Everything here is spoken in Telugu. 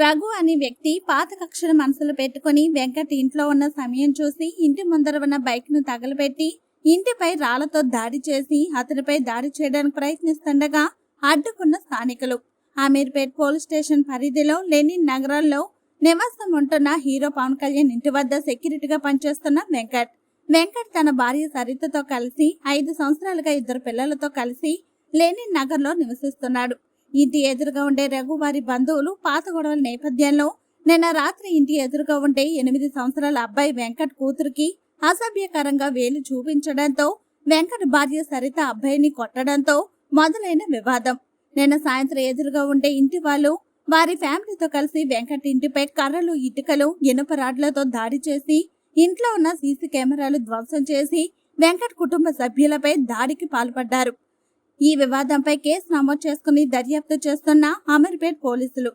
రఘు అనే వ్యక్తి పాత కక్షను మనసులో పెట్టుకుని వెంకట్ ఇంట్లో ఉన్న సమయం చూసి ఇంటి ముందర ఉన్న బైక్ను తగలబెట్టి ఇంటిపై రాళ్ళతో దాడి చేసి అతనిపై దాడి చేయడానికి ప్రయత్నిస్తుండగా అడ్డుకున్న స్థానికులు. అమీర్పేట్ పోలీస్ స్టేషన్ పరిధిలో లెనిన్ నగరంలో నివాసం ఉంటున్న హీరో పవన్ కళ్యాణ్ ఇంటి వద్ద సెక్యూరిటీగా పనిచేస్తున్న వెంకట్. వెంకట్ తన భార్య సరితతో కలిసి ఐదు సంవత్సరాలుగా ఇద్దరు పిల్లలతో కలిసి లెనిన్ నగర్లో నివసిస్తున్నాడు. ఇంటి ఎదురుగా ఉండే రఘు వారి బంధువులు పాత గొడవల నేపథ్యంలో నిన్న రాత్రి ఇంటి ఎదురుగా ఉండే ఎనిమిది సంవత్సరాల అబ్బాయి వెంకట్ కూతురికి అసభ్యకరంగా వేలు చూపించడంతో వెంకట్ భార్య సరిత అబ్బాయిని కొట్టడంతో మొదలైన వివాదం. నిన్న సాయంత్రం ఎదురుగా ఉండే ఇంటి వాళ్ళు వారి ఫ్యామిలీతో కలిసి వెంకట్ ఇంటిపై కర్రలు ఇటుకలు ఇనుప రాడ్లతో దాడి చేసి ఇంట్లో ఉన్న సీసీ కెమెరాలు ధ్వంసం చేసి వెంకట్ కుటుంబ సభ్యులపై దాడికి పాల్పడ్డారు. ఈ వివాదంపై కేసు నమోదు చేసుకుని దర్యాప్తు చేస్తున్న అమీర్పేట్ పోలీసులు.